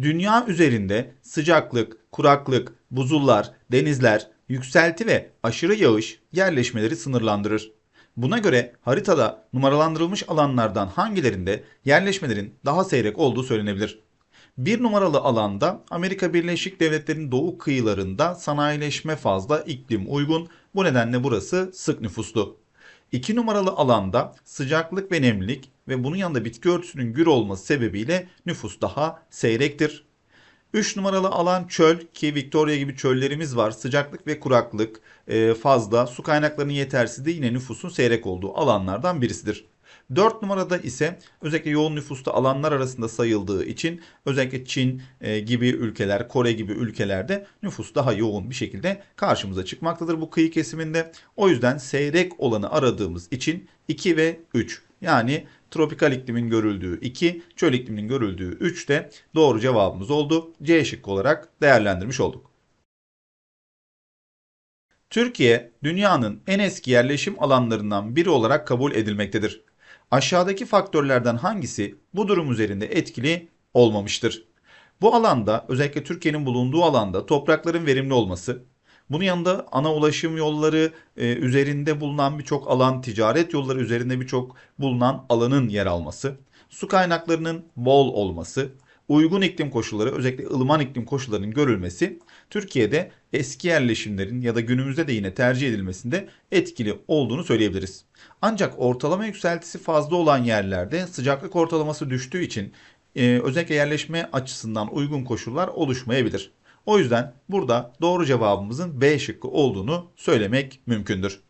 Dünya üzerinde sıcaklık, kuraklık, buzullar, denizler, yükselti ve aşırı yağış yerleşmeleri sınırlandırır. Buna göre haritada numaralandırılmış alanlardan hangilerinde yerleşmelerin daha seyrek olduğu söylenebilir. Bir numaralı alanda Amerika Birleşik Devletleri'nin doğu kıyılarında sanayileşme fazla, iklim uygun. Bu nedenle burası sık nüfuslu. 2 numaralı alanda sıcaklık ve nemlilik ve bunun yanında bitki örtüsünün gür olması sebebiyle nüfus daha seyrektir. 3 numaralı alan çöl ki Victoria gibi çöllerimiz var. Sıcaklık ve kuraklık e, fazla, su kaynaklarının yetersizliği yine nüfusun seyrek olduğu alanlardan birisidir. 4 numarada ise özellikle yoğun nüfusta alanlar arasında sayıldığı için özellikle Çin e, gibi ülkeler, Kore gibi ülkelerde nüfus daha yoğun bir şekilde karşımıza çıkmaktadır bu kıyı kesiminde. O yüzden seyrek olanı aradığımız için 2 ve 3 yani tropikal iklimin görüldüğü 2, çöl ikliminin görüldüğü 3 de doğru cevabımız oldu. C şıkkı olarak değerlendirmiş olduk. Türkiye, dünyanın en eski yerleşim alanlarından biri olarak kabul edilmektedir. Aşağıdaki faktörlerden hangisi bu durum üzerinde etkili olmamıştır? Bu alanda, özellikle Türkiye'nin bulunduğu alanda toprakların verimli olması, bunun yanında ana ulaşım yolları e, üzerinde bulunan birçok alan, ticaret yolları üzerinde birçok bulunan alanın yer alması, su kaynaklarının bol olması, uygun iklim koşulları, özellikle ılıman iklim koşullarının görülmesi Türkiye'de eski yerleşimlerin ya da günümüzde de yine tercih edilmesinde etkili olduğunu söyleyebiliriz. Ancak ortalama yükseltisi fazla olan yerlerde sıcaklık ortalaması düştüğü için e, özellikle yerleşme açısından uygun koşullar oluşmayabilir. O yüzden burada doğru cevabımızın B şıkkı olduğunu söylemek mümkündür.